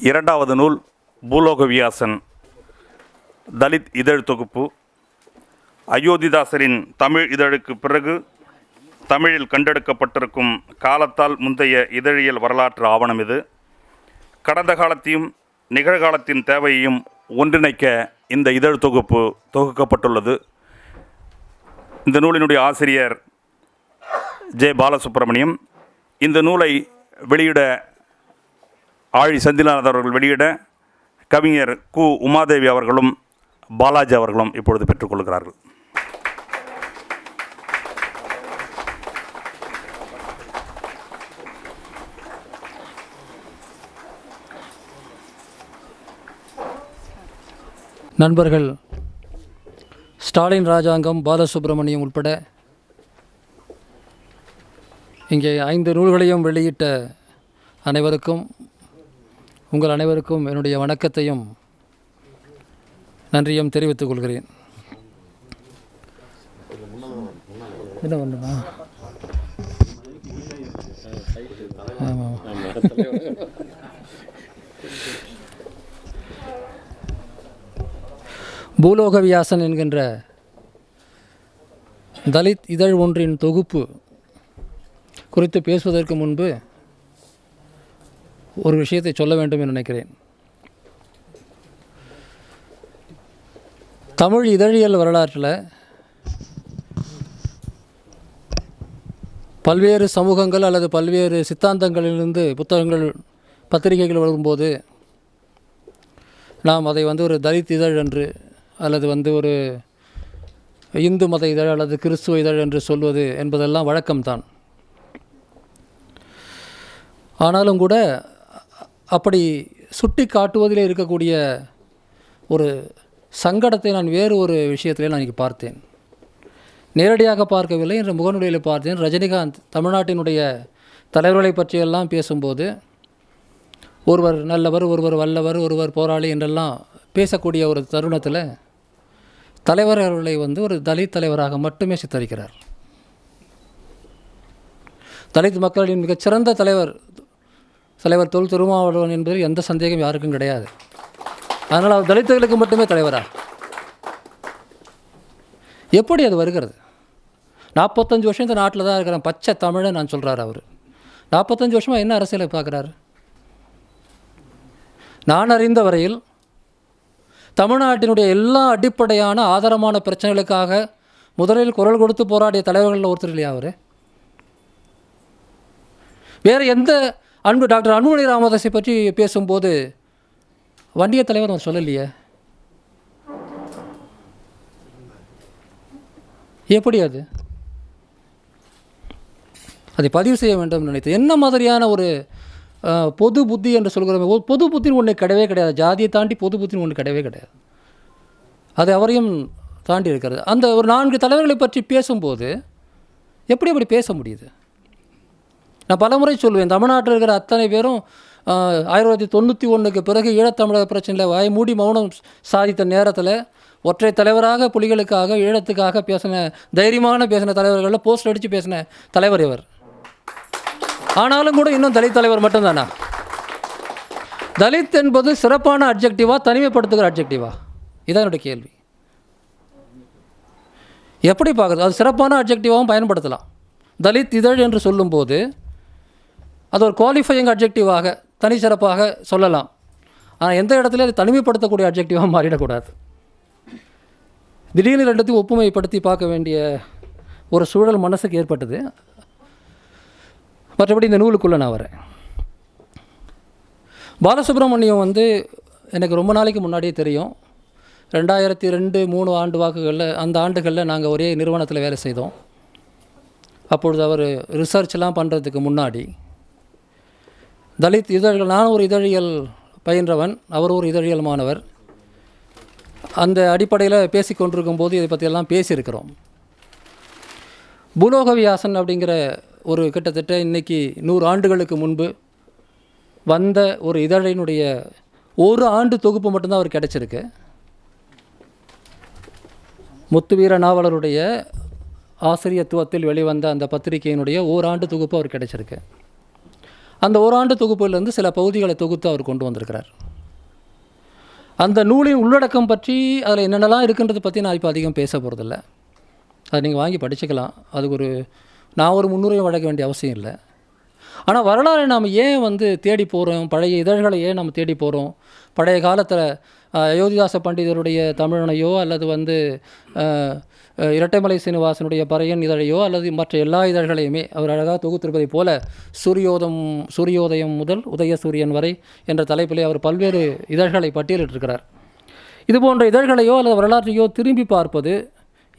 இரண்டாவது நூல் பூலோக வியாசன். தலித் இதழ் தொகுப்பு. அயோத்திதாசரின் தமிழ் இதழுக்கு பிறகு தமிழில் கண்டெடுக்கப்பட்டிருக்கும் காலத்தால் முந்தைய இதழியல் வரலாற்று ஆவணம் இது. கடந்த காலத்தையும் நிகழ்காலத்தின் தேவையையும் ஒன்றிணைக்க இந்த இதழ் தொகுப்பு தொகுக்கப்பட்டுள்ளது. இந்த நூலினுடைய ஆசிரியர் ஜே. பாலசுப்ரமணியம். இந்த நூலை வெளியிட ஆழி செந்தில்நாத் அவர்கள் வெளியிட கவிஞர் கு. உமாதேவி அவர்களும் பாலாஜி அவர்களும் இப்பொழுது பெற்றுக்கொள்கிறார்கள். நண்பர்கள் ஸ்டாலின் ராஜாங்கம் பாலசுப்ரமணியம் உட்பட இங்கே ஐந்து நூல்களையும் வெளியிட்ட அனைவருக்கும் உங்கள் அனைவருக்கும் என்னுடைய வணக்கத்தையும் நன்றியும் தெரிவித்துக் கொள்கிறேன். என்ன பண்ணுமா? ஆமாம் பூலோக வியாசன் என்கின்ற தலித் இதழ் ஒன்றின் தொகுப்பு குறித்து பேசுவதற்கு முன்பு ஒரு விஷயத்தை சொல்ல வேண்டும் என்று நினைக்கிறேன். தமிழ் இதழியல் வரலாற்றில் பல்வேறு சமூகங்கள் அல்லது பல்வேறு சித்தாந்தங்களிலிருந்து புத்தகங்கள் பத்திரிகைகள் வரும்போது நாம் அதை வந்து ஒரு தலித் இதழ் என்று அல்லது வந்து ஒரு இந்து மத இதழ் அல்லது கிறிஸ்துவ இதழ் என்று சொல்வது என்பதெல்லாம் வழக்கம்தான். ஆனாலும் கூட அப்படி சுட்டி காட்டுவதில் இருக்கக்கூடிய ஒரு சங்கடத்தை நான் வேறு ஒரு விஷயத்திலே நான் இங்கே பார்த்தேன். நேரடியாக பார்க்கவில்லை என்ற முகநூலில் பார்த்தேன். ரஜினிகாந்த் தமிழ்நாட்டினுடைய தலைவர்களை பற்றியெல்லாம் பேசும்போது ஒருவர் நல்லவர் ஒருவர் வல்லவர் ஒருவர் போராளி என்றெல்லாம் பேசக்கூடிய ஒரு தருணத்தில் தலைவர் அவர்களை வந்து ஒரு தலித் தலைவராக மட்டுமே சித்தரிக்கிறார். தலித் மக்களின் மிகச்சிறந்த தலைவர் தலைவர் தொல் திருமாவளவன் என்பதில் எந்த சந்தேகம் யாருக்கும் கிடையாது. அதனால் அவர் தலித்துகளுக்கு மட்டுமே தலைவரா? எப்படி அது வருகிறது? நாற்பத்தஞ்சு வருஷம் இந்த நாட்டில் தான் இருக்கிறேன். பச்சை தமிழை நான் சொல்கிறார் அவர். நாற்பத்தஞ்சு வருஷமாக என்ன அரசியலை பார்க்குறாரு? நான் அறிந்த வரையில் தமிழ்நாட்டினுடைய எல்லா அடிப்படையான ஆதாரமான பிரச்சனைகளுக்காக முதலில் குரல் கொடுத்து போராடிய தலைவர்களில் ஒருத்தர் இல்லையா அவர்? வேறு எந்த அன்பு டாக்டர் அன்புமணி ராமதாஸை பற்றி பேசும்போது வண்டிய தலைவர் அவர் சொல்லலையே. எப்படி அது? அதை பதிவு செய்ய வேண்டும் நினைத்து என்ன மாதிரியான ஒரு பொது புத்தி என்று சொல்கிறோம் ஒரு பொது புத்தின்னு ஒன்று கிடையவே கிடையாது. ஜாதியை தாண்டி பொது புத்தின்னு ஒன்று கிடையவே கிடையாது. அது அவரையும் தாண்டி இருக்கிறது. அந்த ஒரு நான்கு தலைவர்களை பற்றி பேசும்போது எப்படி அப்படி பேச முடியுது? நான் பலமுறை சொல்லுவேன் தமிழ்நாட்டில் இருக்கிற அத்தனை பேரும் ஆயிரத்தி தொள்ளாயிரத்தி தொண்ணூற்றி ஒன்றுக்கு பிறகு ஈழத்தமிழக பிரச்சனையில் வாய் மூடி மௌனம் சாதித்த நேரத்தில் ஒற்றை தலைவராக புலிகளுக்காக ஈழத்துக்காக பேசின தைரியமான பேசின தலைவர்களில் போஸ்ட் அடித்து பேசின தலைவர் இவர். ஆனாலும் கூட இன்னும் தலித் தலைவர் மட்டும்தானா? தலித் என்பது சிறப்பான அப்ஜெக்டிவா தனிமைப்படுத்துகிற அப்ஜெக்டிவா இதான் என்னுடைய கேள்வி. எப்படி பார்க்குறது? அது சிறப்பான அப்ஜெக்டிவாகவும் பயன்படுத்தலாம். தலித் இதழ் என்று சொல்லும்போது அது ஒரு குவாலிஃபையிங் அப்ஜெக்டிவாக தனி சிறப்பாக சொல்லலாம். ஆனால் எந்த இடத்துல அது தனிமைப்படுத்தக்கூடிய அப்ஜெக்டிவாக மாறிடக்கூடாது. திடீர்னு ரெண்டுத்தையும் ஒப்புமைப்படுத்தி பார்க்க வேண்டிய ஒரு சூழல் மனசுக்கு ஏற்பட்டது. மற்றபடி இந்த நூலுக்குள்ளே நான் வரேன். பாலசுப்ரமணியம் வந்து எனக்கு ரொம்ப நாளைக்கு முன்னாடியே தெரியும். ரெண்டாயிரத்தி ரெண்டு மூணு ஆண்டு வாக்குகளில் அந்த ஆண்டுகளில் நாங்கள் ஒரே நிறுவனத்தில் வேலை செய்தோம். அப்பொழுது அவர் ரிசர்ச்லாம் பண்ணுறதுக்கு முன்னாடி தலித் இதழ்கள் நான் ஒரு இதழியல் பயின்றவன் அவர் ஒரு இதழியல் மாணவர். அந்த அடிப்படையில் பேசி கொண்டிருக்கும் போது இதை பற்றியெல்லாம் பேசியிருக்கிறோம். பூலோகவியாசன் அப்படிங்கிற ஒரு கிட்டத்தட்ட இன்றைக்கி நூறு ஆண்டுகளுக்கு முன்பு வந்த ஒரு இதழினுடைய ஒரு ஆண்டு தொகுப்பு மட்டும்தான் அவர் கிடச்சிருக்கு. முத்துவீர நாவலருடைய ஆசிரியத்துவத்தில் வெளிவந்த அந்த பத்திரிகையினுடைய ஓராண்டு தொகுப்பு அவர் கிடச்சிருக்கு. அந்த ஓராண்டு தொகுப்பிலிருந்து சில பகுதிகளை தொகுத்து அவர் கொண்டு வந்திருக்கிறார். அந்த நூலின் உள்ளடக்கம் பற்றி அதில் என்னென்னலாம் இருக்குன்றது பற்றி நான் இப்போ அதிகம் பேச போகிறதில்ல அதை நீங்கள் வாங்கி படிச்சுக்கலாம். அதுக்கு ஒரு நான் ஒரு முன்னுரிமை வழங்க வேண்டிய அவசியம் இல்லை. ஆனால் வரலாறை நாம் ஏன் வந்து தேடி போகிறோம் பழைய இதழ்களை ஏன் நம்ம தேடி போகிறோம் பழைய காலத்தில் அயோத்திதாச பண்டிதருடைய தமிழனையோ அல்லது வந்து இரட்டைமலை சீனிவாசனுடைய பறையன் இதழையோ அல்லது மற்ற எல்லா இதழ்களையுமே அவர் அழகாக தொகுத்திருப்பதைப் போல சூரியோதம் சூரியோதயம் முதல் உதய சூரியன் வரை என்ற தலைப்பிலே அவர் பல்வேறு இதழ்களை பட்டியலிட்டிருக்கிறார். இது போன்ற இதழ்களையோ அல்லது வரலாற்றையோ திரும்பி பார்ப்பது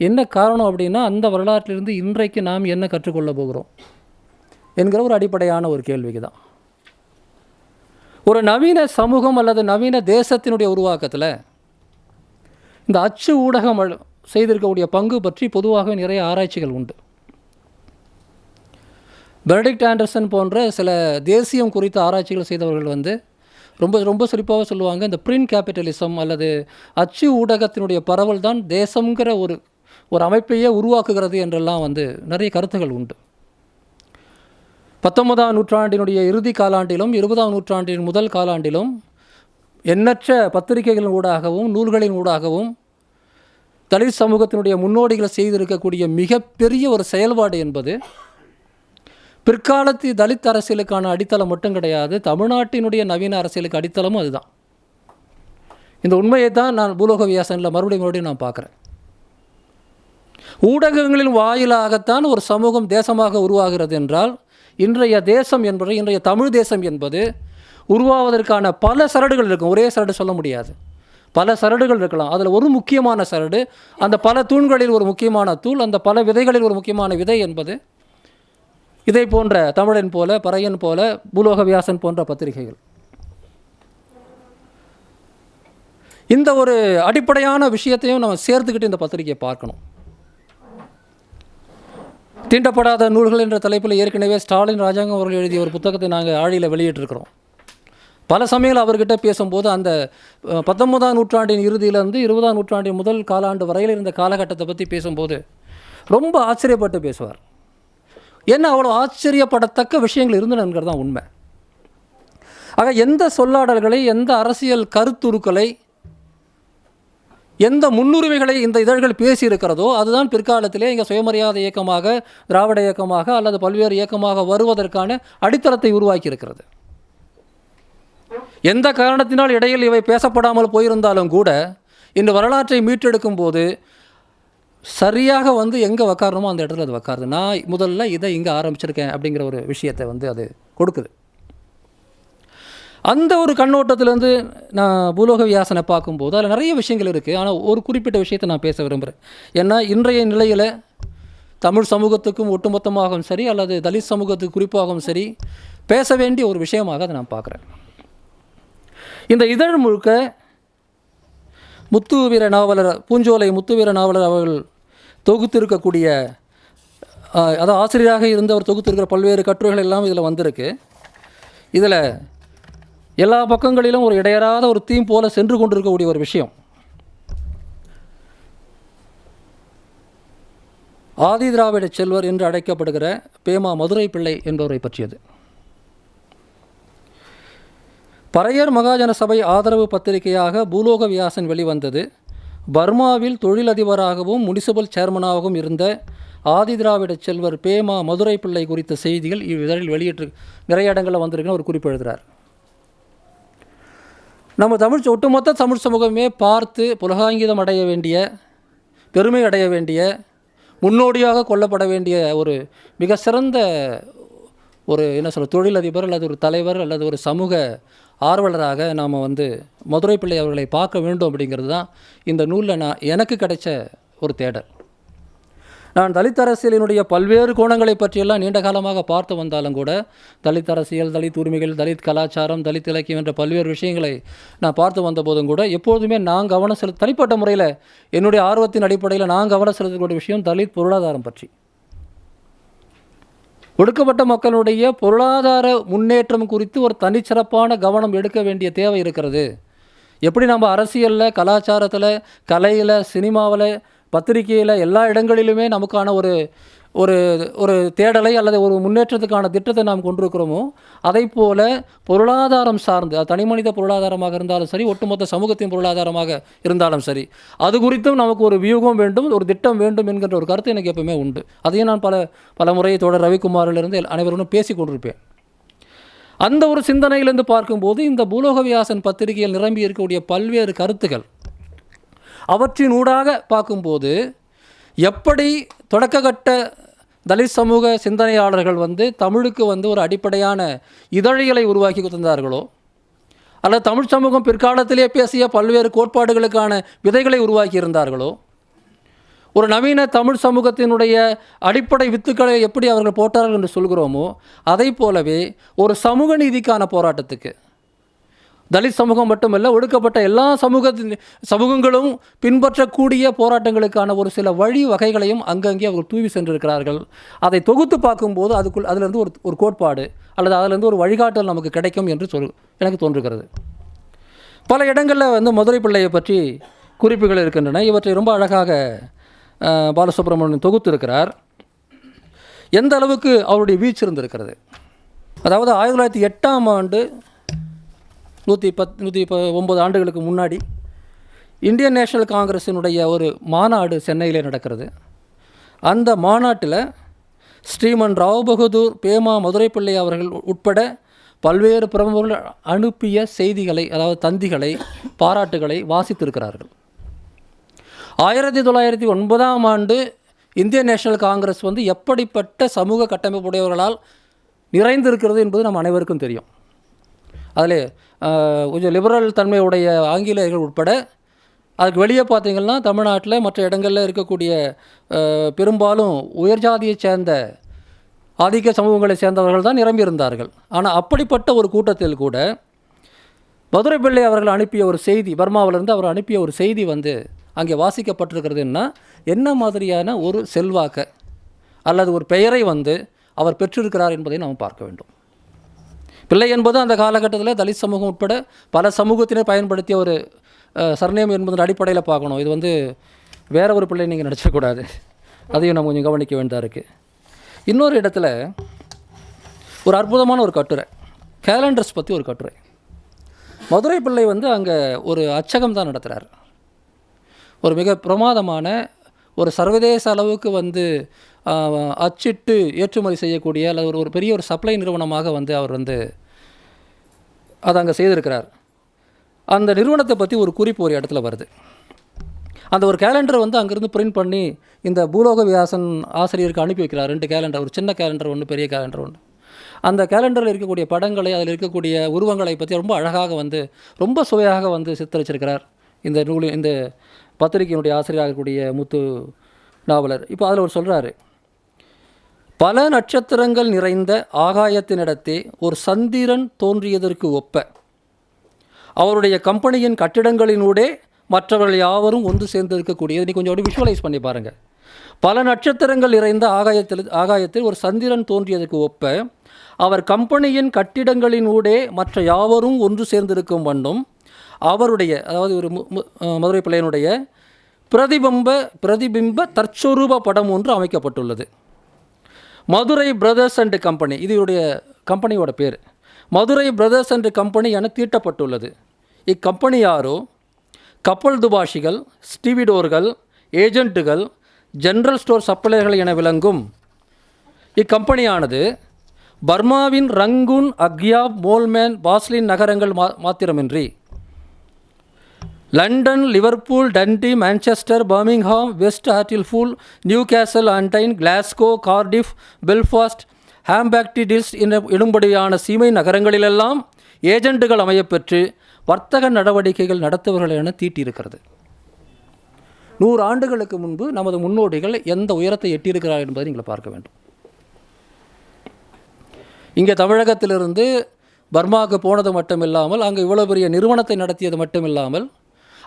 என்ன காரணம் அப்படின்னா அந்த வரலாற்றிலிருந்து இன்றைக்கு நாம் என்ன கற்றுக்கொள்ள போகிறோம்? என்கிற ஒரு அடிப்படையான ஒரு கேள்விக்கு தான் ஒரு நவீன சமூகம் அல்லது நவீன தேசத்தினுடைய உருவாக்கத்தில் இந்த அச்சு ஊடகம் அழ- செய்திருக்கக்கூடிய பங்கு பற்றி பொதுவாக நிறைய ஆராய்ச்சிகள் உண்டு. பெனடிக்ட் ஆண்டர்சன் போன்ற சில தேசியம் குறித்த ஆராய்ச்சிகள் செய்தவர்கள் வந்து ரொம்ப ரொம்ப சிறப்பாக சொல்லுவாங்க இந்த பிரிண்ட் கேபிட்டலிசம் அல்லது அச்சு ஊடகத்தினுடைய பரவல் தான் தேசங்கிற ஒரு ஒரு அமைப்பையே உருவாக்குகிறது என்றெல்லாம் வந்து நிறைய கருத்துகள் உண்டு. பத்தொன்பதாம் நூற்றாண்டினுடைய இறுதி காலாண்டிலும் இருபதாம் நூற்றாண்டின் முதல் காலாண்டிலும் எண்ணற்ற பத்திரிகைகளின் ஊடாகவும் நூல்களின் ஊடாகவும் தலித் சமூகத்தினுடைய முன்னோடிகளை செய்திருக்கக்கூடிய மிகப்பெரிய ஒரு செயல்பாடு என்பது பிற்காலத்து தலித் அரசியலுக்கான அடித்தளம் மட்டும் கிடையாது தமிழ்நாட்டினுடைய நவீன அரசியலுக்கு அடித்தளமும் அதுதான். இந்த உண்மையை தான் நான் பூலோக வியாசனில் மறுபடியும் மறுபடியும் நான் பார்க்குறேன். ஊடகங்களின் வாயிலாகத்தான் ஒரு சமூகம் தேசமாக உருவாகிறது என்றால் இன்றைய தேசம் என்பது இன்றைய தமிழ் தேசம் என்பது உருவாவதற்கான பல சரடுகள் இருக்கும். ஒரே சரடு சொல்ல முடியாது. பல சரடுகள் இருக்கலாம். அதில் ஒரு முக்கியமான சரடு அந்த பல தூண்களில் ஒரு முக்கியமான தூள் அந்த பல விதைகளில் ஒரு முக்கியமான விதை என்பது இதை போன்ற தமிழன் போல பறையன் போல பூலோகவியாசன் போன்ற பத்திரிகைகள். இந்த ஒரு அடிப்படையான விஷயத்தையும் நம்ம சேர்த்துக்கிட்டு இந்த பத்திரிகையை பார்க்கணும். தீண்டப்படாத நூல்கள் என்ற தலைப்பில் ஏற்கனவே ஸ்டாலின் ராஜாங்கம் அவர்கள் எழுதிய ஒரு புத்தகத்தை நாங்கள் ஆழியில் வெளியிட்டிருக்கிறோம். பல சமயங்கள் அவர்கிட்ட பேசும்போது அந்த பத்தொன்பதாம் நூற்றாண்டின் இறுதியிலிருந்து இருபதாம் நூற்றாண்டின் முதல் காலாண்டு வரையில் இருந்த காலகட்டத்தை பற்றி பேசும்போது ரொம்ப ஆச்சரியப்பட்டு பேசுவார். என்ன அவ்வளோ ஆச்சரியப்படத்தக்க விஷயங்கள் இருந்தனங்கிறது தான் உண்மை. ஆக எந்த சொல்லாடல்களை எந்த அரசியல் கருத்துருக்களை எந்த முன்னுரிமைகளை இந்த இதழ்கள் பேசியிருக்கிறதோ அதுதான் பிற்காலத்திலே இங்கே சுயமரியாதை இயக்கமாக திராவிட இயக்கமாக அல்லது பல்வேறு இயக்கமாக வருவதற்கான அடித்தளத்தை உருவாக்கி இருக்கிறது எந்த காரணத்தினால் இடையில் இவை பேசப்படாமல் போயிருந்தாலும் கூட இந்த வரலாற்றை மீட்டெடுக்கும் போது சரியாக வந்து எங்கே உக்காரணுமோ அந்த இடத்துல அது உக்காருது நான் முதல்ல இதை இங்கே ஆரம்பிச்சிருக்கேன் அப்படிங்கிற ஒரு விஷயத்தை வந்து அது கொடுக்குது. அந்த ஒரு கண்ணோட்டத்திலேருந்து நான் பூலோக வியாசனை பார்க்கும்போது அதில் நிறைய விஷயங்கள் இருக்குது ஆனால் ஒரு குறிப்பிட்ட விஷயத்தை நான் பேச விரும்புகிறேன் ஏன்னா இன்றைய நிலையில் தமிழ் சமூகத்துக்கும் ஒட்டுமொத்தமாகவும் சரி அல்லது தலித் சமூகத்துக்கு குறிப்பாகவும் சரி பேச வேண்டிய ஒரு விஷயமாக அதை நான் பார்க்குறேன். இந்த இதழ் முழுக்க முத்து வீர நாவலர் பூஞ்சோலை முத்து வீர நாவலர் அவர்கள் தொகுத்திருக்கக்கூடிய அதாவது ஆசிரியராக இருந்தவர் தொகுத்திருக்கிற பல்வேறு கட்டுரைகள் எல்லாம் இதில் வந்திருக்கு. இதில் எல்லா பக்கங்களிலும் ஒரு இடையறாத ஒரு தீம் போல சென்று கொண்டிருக்கக்கூடிய ஒரு விஷயம். ஆதி திராவிட செல்வர் என்று அழைக்கப்படுகிற பேமா மதுரை பிள்ளை என்பவரை பற்றியது. பறையர் மகாஜன சபை ஆதரவு பத்திரிகையாக பூலோக வியாசன் வெளிவந்தது. பர்மாவில் தொழிலதிபராகவும் முனிசிபல் சேர்மனாகவும் இருந்த ஆதி திராவிட செல்வர் பேமா மதுரை பிள்ளை குறித்த செய்திகள் இவ்விதழில் வெளியிட்டு நிறைய இடங்களில் வந்திருக்குன்னு ஒரு குறிப்பு எழுதுகிறார் நம்ம தமிழ் ஒட்டுமொத்த தமிழ் சமூகமே பார்த்து புலகாங்கிதம் அடைய வேண்டிய பெருமை அடைய வேண்டிய முன்னோடியாக கொல்லப்பட வேண்டிய ஒரு மிக சிறந்த ஒரு என்ன சொல்ல தொழிலதிபர் அல்லது ஒரு தலைவர் அல்லது ஒரு சமூக ஆர்வலராக நாம் வந்து மதுரை பிள்ளை அவர்களை பார்க்க வேண்டும் அப்படிங்கிறது தான் இந்த நூலில் நான் எனக்கு கிடைச்ச ஒரு தேடல். நான் தலித் அரசியலினுடைய பல்வேறு கோணங்களை பற்றியெல்லாம் நீண்ட காலமாக பார்த்து வந்தாலும் கூட தலித் அரசியல் தலித் உரிமைகள் தலித் கலாச்சாரம் தலித் இலக்கியம் என்ற பல்வேறு விஷயங்களை நான் பார்த்து வந்த போதும் கூட எப்போதுமே நான் கவனம் செலுத்த தனிப்பட்ட முறையில் என்னுடைய ஆர்வத்தின் அடிப்படையில் நான் கவனம் செலுத்தக்கூடிய விஷயம் தலித் பொருளாதாரம் பற்றி. ஒடுக்கப்பட்ட மக்களுடைய பொருளாதார முன்னேற்றம் குறித்து ஒரு தனிச்சிறப்பான கவனம் எடுக்க வேண்டிய தேவை இருக்கிறது. எப்படி நம்ம அரசியலில் கலாச்சாரத்தில் கலையில் சினிமாவில் பத்திரிகையில் எல்லா இடங்களிலுமே நமக்கான ஒரு ஒரு ஒரு தேடலை அல்லது ஒரு முன்னேற்றத்துக்கான திட்டத்தை நாம் கொண்டிருக்கிறோமோ அதை போல பொருளாதாரம் சார்ந்து தனி தனிமனித பொருளாதாரமாக இருந்தாலும் சரி ஒட்டுமொத்த சமூகத்தின் பொருளாதாரமாக இருந்தாலும் சரி அது குறித்தும் நமக்கு ஒரு வியூகம் வேண்டும் ஒரு திட்டம் வேண்டும் என்கின்ற ஒரு கருத்து எனக்கு எப்பவுமே உண்டு. அதையும் நான் பல பல முறை தொடர் ரவிக்குமாரிலிருந்து எல்- அனைவருடன் பேசி கொண்டிருப்பேன். அந்த ஒரு சிந்தனையிலிருந்து பார்க்கும்போது இந்த பூலோகவியாசன் பத்திரிகையில் நிரம்பி இருக்கக்கூடிய பல்வேறு கருத்துக்கள் அவற்றினூடாக பார்க்கும்போது எப்படி தொடக்ககட்ட தலித் சமூக சிந்தனையாளர்கள் வந்து தமிழுக்கு வந்து ஒரு அடிப்படையான இதழிகளை உருவாக்கி தந்தார்களோ அல்லது தமிழ் சமூகம் பிற்காலத்திலே பேசிய பல்வேறு கோட்பாடுகளுக்கான விதைகளை உருவாக்கி இருந்தார்களோ ஒரு நவீன தமிழ் சமூகத்தினுடைய அடிப்படை வித்துக்களை எப்படி அவர்கள் போட்டார்கள் என்று சொல்கிறோமோ அதை போலவே ஒரு சமூக நீதிக்கான போராட்டத்துக்கு தலித் சமூகம் மட்டுமல்ல ஒடுக்கப்பட்ட எல்லா சமூகத்தின் சமூகங்களும் பின்பற்றக்கூடிய போராட்டங்களுக்கான ஒரு சில வழி வகைகளையும் அங்கங்கே அவர்கள் தூவி சென்றிருக்கிறார்கள். அதை தொகுத்து பார்க்கும்போது அதுக்குள் அதிலிருந்து ஒரு ஒரு கோட்பாடு அல்லது அதிலிருந்து ஒரு வழிகாட்டல் நமக்கு கிடைக்கும் என்று சொல் எனக்கு தோன்றுகிறது. பல இடங்களில் வந்து மதுரை பிள்ளையை பற்றி குறிப்புகள் இருக்கின்றன. இவற்றை ரொம்ப அழகாக பாலசுப்ரமணியன் பாலசுப்ரமணியன் தொகுத்திருக்கிறார். எந்த அளவுக்கு அவருடைய வீச்சு இருந்திருக்கிறது? அதாவது ஆயிரத்தி தொள்ளாயிரத்தி எட்டாம் ஆண்டு நூற்றி பத் நூற்றி ப ஒம்பது ஆண்டுகளுக்கு முன்னாடி இந்தியன் நேஷனல் காங்கிரஸினுடைய ஒரு மாநாடு சென்னையிலே நடக்கிறது. அந்த மாநாட்டில் ஸ்ரீமன் ராவ் பகதூர் பேமா மதுரைப்பிள்ளை அவர்கள் உட்பட பல்வேறு பிரமுகர்கள் அனுப்பிய செய்திகளை அதாவது தந்திகளை பாராட்டுகளை வாசித்திருக்கிறார்கள். ஆயிரத்தி தொள்ளாயிரத்தி ஒன்பதாம் ஆண்டு இந்தியன் நேஷனல் காங்கிரஸ் வந்து எப்படிப்பட்ட சமூக கட்டமைப்புடையவர்களால் நிறைந்திருக்கிறது என்பது நம் அனைவருக்கும் தெரியும். அதில் கொஞ்சம் லிபரல் தன்மையுடைய ஆங்கிலேயர்கள் உட்பட அதுக்கு வெளியே பார்த்தீங்கன்னா தமிழ்நாட்டில் மற்ற இடங்களில் இருக்கக்கூடிய பெரும்பாலும் உயர்ஜாதியை சேர்ந்த ஆதிக்க சமூகங்களை சேர்ந்தவர்கள் தான் நிரம்பியிருந்தார்கள் ஆனால் அப்படிப்பட்ட ஒரு கூட்டத்தில் கூட மதுரை பிள்ளை அவர்கள் அனுப்பிய ஒரு செய்தி பர்மாவிலிருந்து அவர் அனுப்பிய ஒரு செய்தி வந்து அங்கே வாசிக்கப்பட்டிருக்கிறதுன்னா என்ன மாதிரியான ஒரு செல்வாக்க அல்லது ஒரு பெயரை வந்து அவர் பெற்றிருக்கிறார் என்பதை நாம் பார்க்க வேண்டும். பிள்ளை என்பது அந்த காலகட்டத்தில் தலித் சமூகம் உட்பட பல சமூகத்தினர் பயன்படுத்திய ஒரு சர்ணேம் என்பதன் அடிப்படையில் பார்க்கணும். இது வந்து வேற ஒரு பிள்ளை நீங்கள் நடிச்சக்கூடாது அதையும் நம்ம கொஞ்சம் கவனிக்க வேண்டியதாக இருக்குது இன்னொரு இடத்துல ஒரு அற்புதமான ஒரு கட்டுரை. கேலண்டர்ஸ் பற்றி ஒரு கட்டுரை. மதுரை பிள்ளை வந்து அங்கே ஒரு அச்சகம் தான் நடத்துகிறார் ஒரு மிக பிரமாதமான ஒரு சர்வதேச அளவுக்கு வந்து அச்சிட்டு ஏற்றுமதி செய்யக்கூடிய அல்லது ஒரு ஒரு பெரிய ஒரு சப்ளை நிறுவனமாக வந்து அவர் வந்து அதை அங்கே செய்திருக்கிறார். அந்த நிறுவனத்தை பற்றி ஒரு குறிப்பு ஒரு இடத்துல வருது. அந்த ஒரு கேலண்டர் வந்து அங்கேருந்து பிரிண்ட் பண்ணி இந்த பூலோக வியாசன் ஆசிரியருக்கு அனுப்பி வைக்கிறார். ரெண்டு கேலண்டர் ஒரு சின்ன கேலண்டர் ஒன்று பெரிய கேலண்டர் ஒன்று அந்த கேலண்டரில் இருக்கக்கூடிய படங்களை அதில் இருக்கக்கூடிய உருவங்களை பற்றி ரொம்ப அழகாக வந்து ரொம்ப சுவையாக வந்து சித்தரிச்சிருக்கிறார். இந்த நூல் இந்த பத்திரிகையினுடைய ஆசிரியராக இருக்கக்கூடிய முத்து நாவலர். இப்போ அதில் அவர் சொல்கிறாரு பல நட்சத்திரங்கள் நிறைந்த ஆகாயத்தினிடத்தே ஒரு சந்திரன் தோன்றியதற்கு ஒப்ப. அவருடைய கம்பெனியின் கட்டிடங்களினூடே மற்றவர்கள் யாவரும் ஒன்று சேர்ந்திருக்கக்கூடியது. நீ கொஞ்சம் அப்படி விஷுவலைஸ் பண்ணி பாருங்கள் பல நட்சத்திரங்கள் நிறைந்த ஆகாயத்தில் ஆகாயத்தில் ஒரு சந்திரன் தோன்றியதற்கு ஒப்ப அவர் கம்பெனியின் கட்டிடங்களினூடே மற்ற யாவரும் ஒன்று சேர்ந்திருக்கும் வண்ணம் அவருடைய அதாவது ஒரு மதுரை பிள்ளையனுடைய பிரதிபிம்ப பிரதிபிம்ப தற்சொரூப படம் ஒன்று அமைக்கப்பட்டுள்ளது. Madurai brothers and company. இது இவருடைய கம்பெனியோட பேர். மதுரை பிரதர்ஸ் அண்ட் கம்பெனி என தீட்டப்பட்டுள்ளது. இக்கம்பெனி யாரோ? கப்பல் துபாஷிகள் ஸ்டீவிடோர்கள் ஏஜென்ட்டுகள் ஜெனரல் ஸ்டோர் சப்ளையர்கள் என விளங்கும். இக்கம்பெனியானது பர்மாவின் ரங்கூன் அக்யாப் மோல்மேன் பாஸ்லின் நகரங்கள் மா மாத்திரமின்றி London Liverpool Dundee Manchester Birmingham West Hartlepool Newcastle on Tyne Glasgow Cardiff Belfast ஹாம்பாக்டிடில்ஸ் என இடும்படியான சீமை நகரங்களிலெல்லாம் ஏஜெண்டுகள் அமையப்பெற்று வர்த்தக நடவடிக்கைகள் நடத்துபவர்கள் என தீட்டியிருக்கிறது. நூறு ஆண்டுகளுக்கு முன்பு நமது முன்னோடிகள் எந்த உயரத்தை எட்டியிருக்கிறார்கள் என்பதை நீங்கள் பார்க்க வேண்டும். இங்கே தமிழகத்திலிருந்து பர்மாவுக்கு போனது மட்டுமில்லாமல் அங்கே இவ்வளோ பெரிய நிறுவனத்தை நடத்தியது மட்டுமில்லாமல்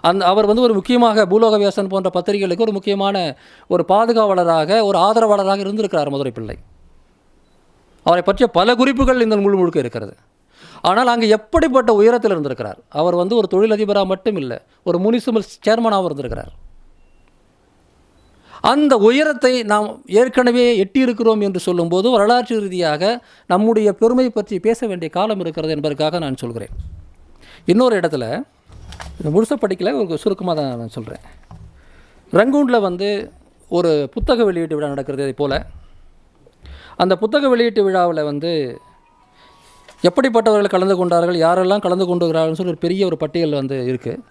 அந்த அவர் வந்து ஒரு முக்கியமாக பூலோக வியாசன் போன்ற பத்திரிகைகளுக்கு ஒரு முக்கியமான ஒரு பாதுகாவலராக ஒரு ஆதரவாளராக இருந்திருக்கிறார் மதுரை பிள்ளை. அவரை பற்றிய பல குறிப்புகள் இந்த முழு முழுக்க இருக்கிறது. ஆனால் அங்கே எப்படிப்பட்ட உயரத்தில் இருந்திருக்கிறார்? அவர் வந்து ஒரு தொழிலதிபராக மட்டும் இல்லை ஒரு முனிசிபல் சேர்மனாகவும் இருந்திருக்கிறார். அந்த உயரத்தை நாம் ஏற்கனவே எட்டியிருக்கிறோம் என்று சொல்லும்போது வரலாற்று ரீதியாக நம்முடைய பெருமை பற்றி பேச வேண்டிய காலம் இருக்கிறது என்பதற்காக நான் சொல்கிறேன். இன்னொரு இடத்துல முழுசாக படிக்கல ஒரு சுருக்கமாக தான் நான் சொல்கிறேன் ரங்கூனில் வந்து ஒரு புத்தக வெளியீட்டு விழா நடக்கிறது இதே போல். அந்த புத்தக வெளியீட்டு விழாவில் வந்து எப்படிப்பட்டவர்கள் கலந்து கொண்டார்கள் யாரெல்லாம் கலந்து கொண்டுகிறார்கள்னு சொல்லி ஒரு பெரிய ஒரு பட்டியல் வந்து இருக்குது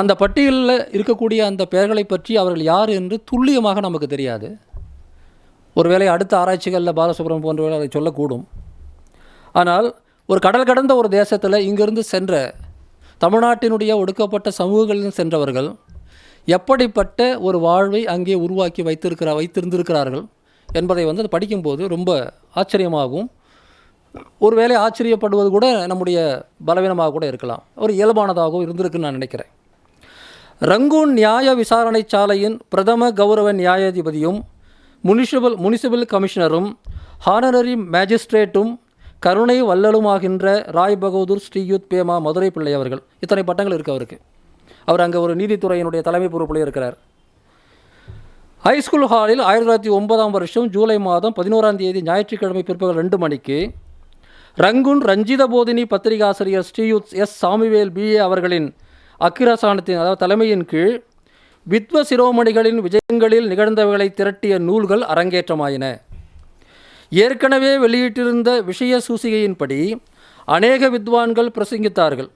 அந்த பட்டியலில் இருக்கக்கூடிய அந்த பெயர்களை பற்றி அவர்கள் யார் என்று துல்லியமாக நமக்கு தெரியாது. ஒருவேளை அடுத்த ஆராய்ச்சிகளில் பாலசுப்ரமணியம் போன்றவர்கள் அதை சொல்லக்கூடும். ஆனால் ஒரு கடல் கடந்த ஒரு தேசத்தில் இங்கிருந்து சென்ற தமிழ்நாட்டினுடைய ஒடுக்கப்பட்ட சமூகங்களில் சென்றவர்கள் எப்படிப்பட்ட ஒரு வாழ்வை அங்கே உருவாக்கி வைத்திருக்கிறா வைத்திருந்திருக்கிறார்கள் என்பதை வந்து அது படிக்கும்போது ரொம்ப ஆச்சரியமாகவும் ஒருவேளை ஆச்சரியப்படுவது கூட நம்முடைய பலவீனமாக கூட இருக்கலாம். ஒரு இயல்பானதாகவும் இருந்திருக்குன்னு நான் நினைக்கிறேன். ரங்கூன் நியாய விசாரணை சாலையின் பிரதம கௌரவ நியாயாதிபதியும் முனிசிபல் முனிசிபல் கமிஷனரும் ஹானரரி மேஜிஸ்ட்ரேட்டும் கருணை வல்லலுமாகின்ற ராய் பகதூர் ஸ்ரீயுத் பேமா மதுரை பிள்ளை அவர்கள். இத்தனை பட்டங்கள் இருக்கு அவருக்கு. அவர் அங்கே ஒரு நீதித்துறையினுடைய தலைமை பொறுப்பில் இருக்கிறார். ஹைஸ்கூல் ஹாலில் ஆயிரத்தி தொள்ளாயிரத்தி ஒன்பதாம் வருஷம் ஜூலை மாதம் பதினோராம் தேதி ஞாயிற்றுக்கிழமை பிற்பகல் ரெண்டு மணிக்கு ரங்குன் ரஞ்சித போதினி பத்திரிகாசிரியர் ஸ்ரீயுத் எஸ். சாமிவேல் பிஏ அவர்களின் அக்கிரசானத்தின் அதாவது தலைமையின் கீழ் வித்வ சிரோமணிகளின் விஜயங்களில் நிகழ்ந்தவைகளை திரட்டிய நூல்கள் அரங்கேற்றமாயின. ஏற்கனவே வெளியிட்டிருந்த விஷய சூசிகையின்படி அநேக வித்வான்கள் பிரசங்கித்தார்கள்.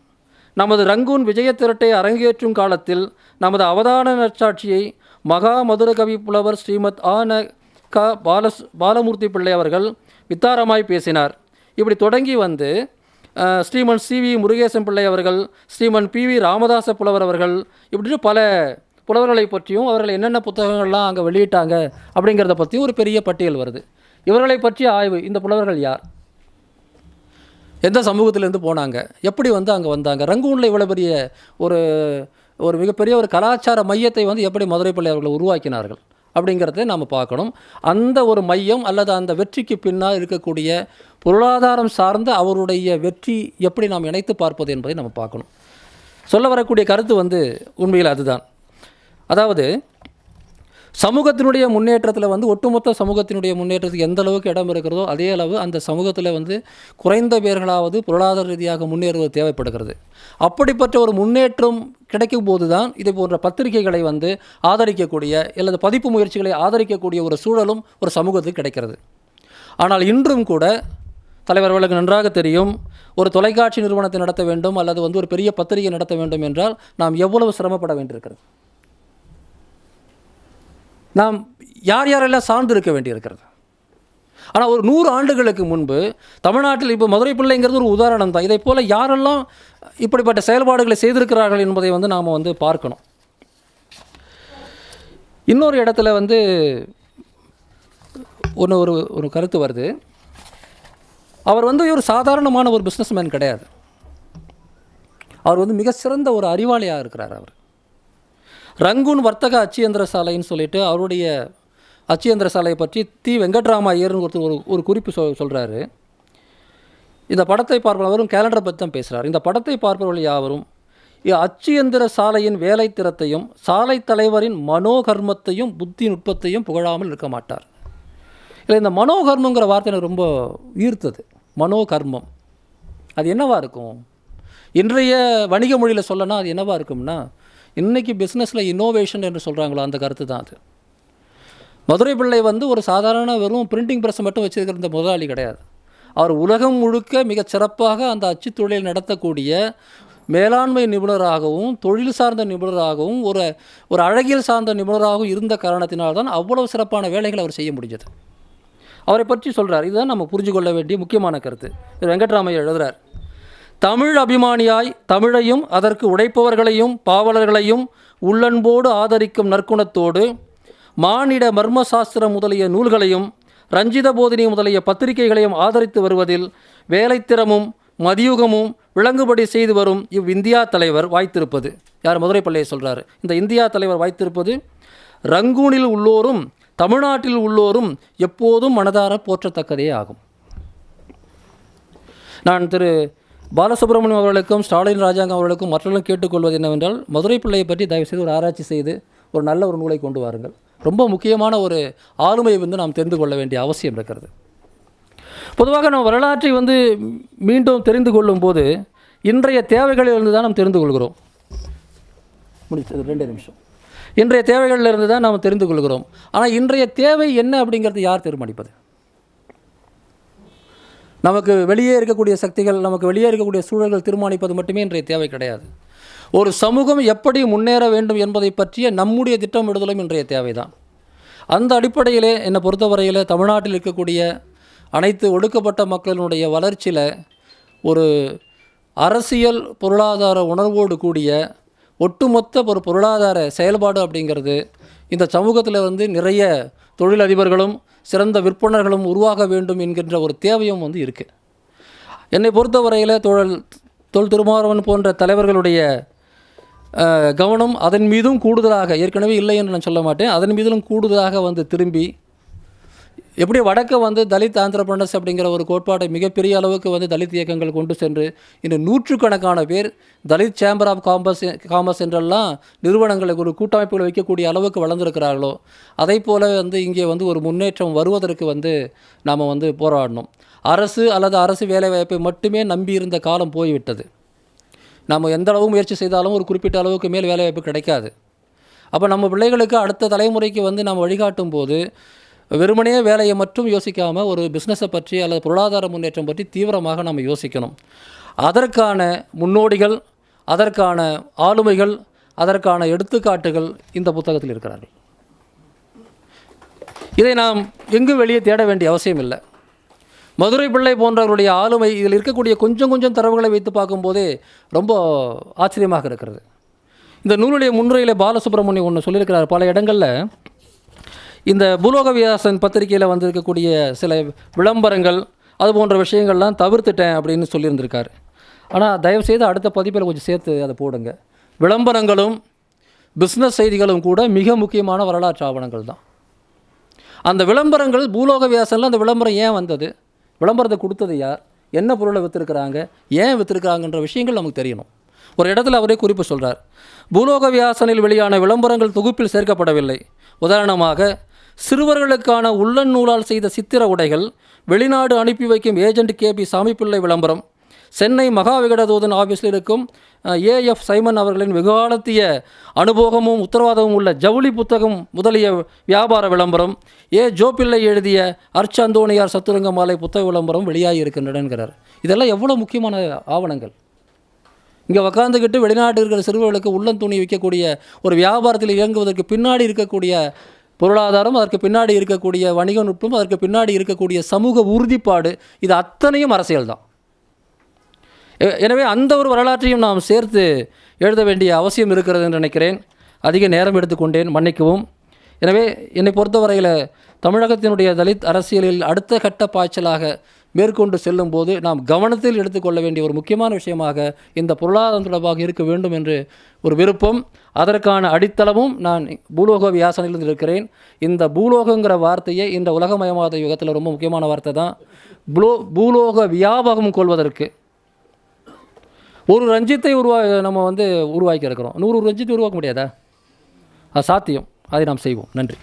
நமது ரங்கூன் விஜய திரட்டை அரங்கேற்றும் காலத்தில் நமது அவதான நற்சாட்சியை மகா மதுரகவி புலவர் ஸ்ரீமத் ஆ ந க பாலஸ் பாலமூர்த்தி பிள்ளை அவர்கள் வித்தாரமாய் பேசினார். இப்படி தொடங்கி வந்து ஸ்ரீமன் சி வி முருகேசன் பிள்ளை அவர்கள் ஸ்ரீமன் பி வி ராமதாச புலவர் அவர்கள் இப்படின்னு பல புலவர்களை பற்றியும் அவர்கள் என்னென்ன புத்தகங்கள்லாம் அங்கே வெளியிட்டாங்க அப்படிங்கிறத பற்றியும் ஒரு பெரிய பட்டியல் வருது. இவர்களை பற்றிய ஆய்வு இந்த புலவர்கள் யார்? எந்த சமூகத்திலேருந்து போனாங்க? எப்படி வந்து அங்கே வந்தாங்க? ரங்கூனில் இவ்வளோ பெரிய ஒரு ஒரு மிகப்பெரிய ஒரு கலாச்சார மையத்தை வந்து எப்படி மதுரை பிள்ளை அவர்கள் உருவாக்கினார்கள்? அப்படிங்கிறத நாம் பார்க்கணும். அந்த ஒரு மையம் அல்லது அந்த வெற்றிக்கு பின்னால் இருக்கக்கூடிய பொருளாதாரம் சார்ந்த அவருடைய வெற்றி எப்படி நாம் இணைத்து பார்ப்பது என்பதை நம்ம பார்க்கணும். சொல்ல வரக்கூடிய கருத்து வந்து உண்மையில் அதுதான். அதாவது சமூகத்தினுடைய முன்னேற்றத்தில் வந்து ஒட்டுமொத்த சமூகத்தினுடைய முன்னேற்றத்துக்கு எந்த அளவுக்கு இடம் இருக்கிறதோ அதே அளவு அந்த சமூகத்தில் வந்து குறைந்த பேர்களாவது பொருளாதார ரீதியாக முன்னேறுவது தேவைப்படுகிறது. அப்படிப்பட்ட ஒரு முன்னேற்றம் கிடைக்கும் போது தான் இது போன்ற பத்திரிகைகளை வந்து ஆதரிக்கக்கூடிய அல்லது பதிப்பு முயற்சிகளை ஆதரிக்கக்கூடிய ஒரு சூழலும் ஒரு சமூகத்துக்கு கிடைக்கிறது. ஆனால் இன்றும் கூட தலைவர் அவர்களுக்கு நன்றாக தெரியும் ஒரு தொலைக்காட்சி நிறுவனத்தை நடத்த வேண்டும் அல்லது வந்து ஒரு பெரிய பத்திரிகை நடத்த வேண்டும் என்றால் நாம் எவ்வளவு சிரமப்பட வேண்டியிருக்கிறது. நாம் யார் யாரெல்லாம் சார்ந்து இருக்க வேண்டியிருக்கிறது? ஆனால் ஒரு நூறு ஆண்டுகளுக்கு முன்பு தமிழ்நாட்டில் இப்போ மதுரை பிள்ளைங்கிறது ஒரு உதாரணம் தான். இதை போல் யாரெல்லாம் இப்படிப்பட்ட செயல்பாடுகளை செய்திருக்கிறார்கள் என்பதை வந்து நாம் வந்து பார்க்கணும். இன்னொரு இடத்துல வந்து ஒன்று ஒரு ஒரு கருத்து வருது. அவர் வந்து ஒரு சாதாரணமான ஒரு பிஸ்னஸ்மேன் கிடையாது. அவர் வந்து மிக சிறந்த ஒரு அறிவாளியாக இருக்கிறார் அவர். ரங்கூன் வர்த்தக அச்சியந்திர சாலைன்னு சொல்லிட்டு அவருடைய அச்சியந்திர சாலையை பற்றி தி. வெங்கட்ராம ஐயர்னு ஒருத்தர் ஒரு ஒரு குறிப்பு சொல் சொல்கிறாரு இந்த படத்தை பார்ப்பவரும் கேலண்டரை பற்றி தான் பேசுகிறார் இந்த படத்தை பார்ப்பவர்கள் யாவரும் அச்சியந்திர சாலையின் வேலை திறத்தையும் சாலை தலைவரின் மனோகர்மத்தையும் புத்தி நுட்பத்தையும் புகழாமல் இருக்க மாட்டார். இல்லை இந்த மனோகர்மங்கிற வார்த்தை எனக்கு ரொம்ப ஈர்த்தது. மனோகர்மம். அது என்னவாக இருக்கும்? இன்றைய வணிக மொழியில் சொல்லனா அது என்னவாக இருக்கும்னா இன்றைக்கி பிஸ்னஸில் இன்னோவேஷன் என்று சொல்கிறாங்களோ அந்த கருத்து தான் அது. மதுரை பிள்ளை வந்து ஒரு சாதாரண வெறும் பிரிண்டிங் ப்ரெஸ் மட்டும் வச்சுருக்கிற இந்த முதலாளி கிடையாது. அவர் உலகம் முழுக்க மிகச் சிறப்பாக அந்த அச்சுத் தொழில் நடத்தக்கூடிய மேலாண்மை நிபுணராகவும் தொழில் சார்ந்த நிபுணராகவும் ஒரு ஒரு அழகியல் சார்ந்த நிபுணராகவும் இருந்த காரணத்தினால்தான் அவ்வளவு சிறப்பான வேலைகளை அவர் செய்ய முடிஞ்சது. அவரை பற்றி சொல்கிறார் இதுதான் நம்ம புரிஞ்சு கொள்ள வேண்டிய முக்கியமான கருத்து. இது வெங்கட்ராமையா எழுதுறார். தமிழ் அபிமானியாய் தமிழையும் அதற்கு உடைப்பவர்களையும் பாவலர்களையும் உள்ளன்போடு ஆதரிக்கும் நற்குணத்தோடு மானிட மர்மசாஸ்திரம் முதலிய நூல்களையும் ரஞ்சித போதினி முதலிய பத்திரிகைகளையும் ஆதரித்து வருவதில் வேலைத்திறமும் மதியுகமும் விளங்குபடி செய்து வரும் இவ் இந்தியா தலைவர் வாய்த்திருப்பது. யார் மதுரை பிள்ளையை சொல்கிறாரு இந்த இந்தியா தலைவர் வாய்த்திருப்பது ரங்கூனில் உள்ளோரும் தமிழ்நாட்டில் உள்ளோரும் எப்போதும் மனதார போற்றத்தக்கதே ஆகும். நான் திரு பாலசுப்ரமணியம் அவர்களுக்கும் ஸ்டாலின் ராஜாங்கம் அவர்களுக்கும் மற்றவர்களும் கேட்டுக்கொள்வது என்னவென்றால் மதுரை பிள்ளையை பற்றி தயவுசெய்து ஒரு ஆராய்ச்சி செய்து ஒரு நல்ல ஒரு நூலை கொண்டு வாருங்கள். ரொம்ப முக்கியமான ஒரு ஆளுமையை வந்து நாம் தெரிந்து கொள்ள வேண்டிய அவசியம் இருக்கிறது. பொதுவாக நம்ம வரலாற்றை வந்து மீண்டும் தெரிந்து கொள்ளும்போது இன்றைய தேவைகளிலிருந்து தான் நாம் தெரிந்து கொள்கிறோம். முடிச்சது ரெண்டு நிமிஷம். இன்றைய தேவைகளிலிருந்து தான் நாம் தெரிந்து கொள்கிறோம். ஆனால் இன்றைய தேவை என்ன அப்படிங்கிறது யார் தீர்மானிப்பது? நமக்கு வெளியே இருக்கக்கூடிய சக்திகள் நமக்கு வெளியே இருக்கக்கூடிய சூழல்கள் தீர்மானிப்பது மட்டுமே இன்றைய தேவை கிடையாது. ஒரு சமூகம் எப்படி முன்னேற வேண்டும் என்பதை பற்றிய நம்முடைய திட்டமிடுதலும் இன்றைய தேவைதான். அந்த அடிப்படையிலே என்னை பொறுத்தவரையில் தமிழ்நாட்டில் இருக்கக்கூடிய அனைத்து ஒடுக்கப்பட்ட மக்களினுடைய வளர்ச்சியில் ஒரு அரசியல் பொருளாதார உணர்வோடு கூடிய ஒட்டுமொத்த ஒரு பொருளாதார செயல்பாடு அப்படிங்கிறது இந்த சமூகத்தில் வந்து நிறைய தொழிலதிபர்களும் சிறந்த விற்பனர்களும் உருவாக வேண்டும் என்கின்ற ஒரு தேவையும் வந்து இருக்குது என்னை பொறுத்தவரையில் தொழில் தொல் திருமாவளவன் போன்ற தலைவர்களுடைய கவனம் அதன் மீதும் கூடுதலாக ஏற்கனவே இல்லை என்று நான் சொல்ல மாட்டேன். அதன் மீதிலும் கூடுதலாக வந்து திரும்பி எப்படி வடக்கு வந்து தலித் ஆந்திரபிரனர்ஸ் அப்படிங்கிற ஒரு கோட்பாட்டை மிகப்பெரிய அளவுக்கு வந்து தலித் இயக்கங்கள் கொண்டு சென்று இன்று நூற்றுக்கணக்கான பேர் Dalit chamber of commerce commerce என்றெல்லாம் நிறுவனங்களை ஒரு கூட்டமைப்புகளை வைக்கக்கூடிய அளவுக்கு வளர்ந்துருக்கிறார்களோ அதே போல வந்து இங்கே வந்து ஒரு முன்னேற்றம் வருவதற்கு வந்து நாம் வந்து போராடணும். அரசு அல்லது அரசு வேலைவாய்ப்பை மட்டுமே நம்பி இருந்த காலம் போய்விட்டது. நாம் எந்த அளவு முயற்சி செய்தாலும் ஒரு குறிப்பிட்ட அளவுக்கு மேல் வேலைவாய்ப்பு கிடைக்காது. அப்போ நம்ம பிள்ளைகளுக்கு அடுத்த தலைமுறைக்கு வந்து நம்ம வழிகாட்டும் போது வெறுமனே வேலையை மட்டும் யோசிக்காமல் ஒரு பிஸ்னஸை பற்றி அல்லது பொருளாதார முன்னேற்றம் பற்றி தீவிரமாக நம்ம யோசிக்கணும். அதற்கான முன்னோடிகள் அதற்கான ஆளுமைகள் அதற்கான எடுத்துக்காட்டுகள் இந்த புத்தகத்தில் இருக்கிறார்கள். இதை நாம் எங்கும் வெளியே தேட வேண்டிய அவசியம் இல்லை. மதுரை பிள்ளை போன்றவர்களுடைய ஆளுமை இதில் இருக்கக்கூடிய கொஞ்சம் கொஞ்சம் தரவுகளை வைத்து பார்க்கும்போதே ரொம்ப ஆச்சரியமாக இருக்கிறது. இந்த நூலுடைய முன்னுரையில் பாலசுப்ரமணியம் ஒன்று சொல்லியிருக்கிறார். பல இடங்களில் இந்த பூலோக வியாசன் பத்திரிகையில் வந்திருக்கக்கூடிய சில விளம்பரங்கள் அது போன்ற விஷயங்கள்லாம் தவிர்த்துட்டேன் அப்படின்னு சொல்லியிருந்திருக்கார். ஆனால் தயவுசெய்து அடுத்த பதிப்பில் கொஞ்சம் சேர்த்து அதை போடுங்க. விளம்பரங்களும் பிஸ்னஸ் செய்திகளும் கூட மிக முக்கியமான வரலாற்று ஆவணங்கள் தான். அந்த விளம்பரங்கள் பூலோக வியாசனில் அந்த விளம்பரம் ஏன் வந்தது? விளம்பரத்தை கொடுத்தது யார்? என்ன பொருளை விற்றுருக்குறாங்க ஏன் விற்றுருக்குறாங்கன்ற விஷயங்கள் நமக்கு தெரியணும். ஒரு இடத்துல அவரே குறிப்பு சொல்கிறார் பூலோக வியாசனில் வெளியான விளம்பரங்கள் தொகுப்பில் சேர்க்கப்படவில்லை. உதாரணமாக சிறுவர்களுக்கான உள்ளன் நூலால் செய்த சித்திர உடைகள் வெளிநாடு அனுப்பி வைக்கும் ஏஜென்ட் கேபி சாமிப்பிள்ளை விளம்பரம். சென்னை மகா விகடதூதன் ஆஃபீஸில் இருக்கும் ஏஎஃப் சைமன் அவர்களின் வெகுகாலத்திய அனுபவமும் உத்தரவாதமும் உள்ள ஜவுளி புத்தகம் முதலிய வியாபார விளம்பரம். ஏ ஜோபிள்ளை எழுதிய அர்ச்சந்தோணியார் சத்துரங்க மாலை புத்தக விளம்பரம் வெளியாகி இருக்கின்றனங்கிறார் இதெல்லாம் எவ்வளோ முக்கியமான ஆவணங்கள்? இங்கே உக்காந்துக்கிட்டு வெளிநாட்டில் இருக்கிற சிறுவர்களுக்கு உள்ளம் துணி விற்கக்கூடிய ஒரு வியாபாரத்தில் இயங்குவதற்கு பின்னாடி இருக்கக்கூடிய பொருளாதாரம் அதற்கு பின்னாடி இருக்கக்கூடிய வணிக நுட்பம் அதற்கு பின்னாடி இருக்கக்கூடிய சமூக உறுதிப்பாடு இது அத்தனையும் அரசியல் தான் எனவே அந்த ஒரு வரலாற்றையும் நாம் சேர்த்து எழுத வேண்டிய அவசியம் இருக்கிறது என்று நினைக்கிறேன். அதிக நேரம் எடுத்துக்கொண்டேன் மன்னிக்கவும். எனவே என்னை பொறுத்தவரையில் தமிழகத்தினுடைய தலித் அரசியலில் அடுத்த கட்ட பாய்ச்சலாக மேற்கொண்டு செல்லும்போது நாம் கவனத்தில் எடுத்துக்கொள்ள வேண்டிய ஒரு முக்கியமான விஷயமாக இந்த பொருளாதாரம் தொடர்பாக இருக்க வேண்டும் என்று ஒரு விருப்பம். அதற்கான அடித்தளமும் நான் பூலோக வியாசனிலிருந்து இருக்கிறேன் இந்த பூலோகங்கிற வார்த்தையே இந்த உலகமயமாத யுகத்தில் ரொம்ப முக்கியமான வார்த்தை தான். புலோ பூலோக வியாபகம் கொள்வதற்கு. ஒரு ரஞ்சித்தை உருவா நம்ம வந்து உருவாக்கி இருக்கிறோம் நூறு ரஞ்சித்தை உருவாக்க முடியாதா? அது சாத்தியம். அதை நாம் செய்வோம். நன்றி.